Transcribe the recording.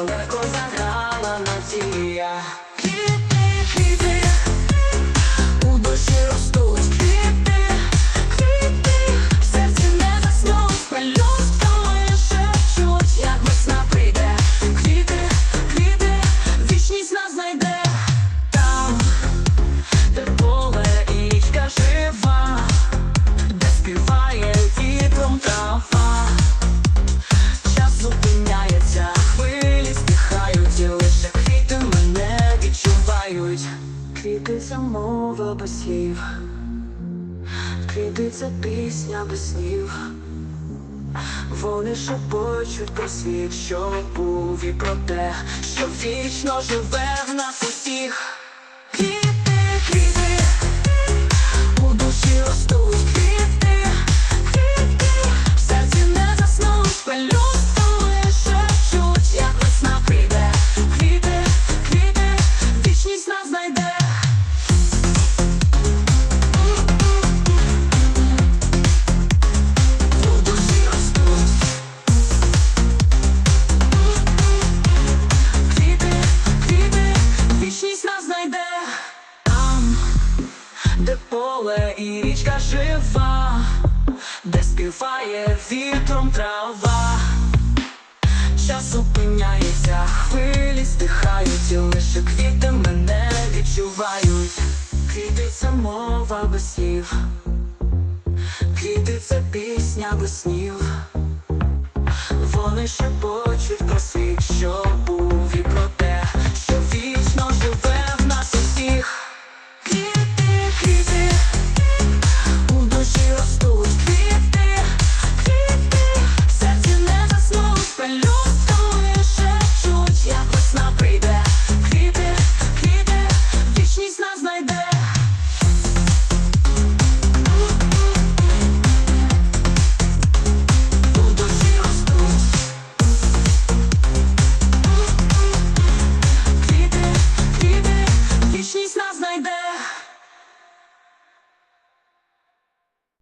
I wanna go без слів. Це пісня без снів, Вони шепочуть про світ, що був і про те, що вічно живе в нас усіх. Де поле і річка жива, де співає вітром трава, час зупиняється, хвилі стихають, і лише квіти мене відчувають. Квіти це мова без слів, квіти це пісня без снів. Вони шепочуть про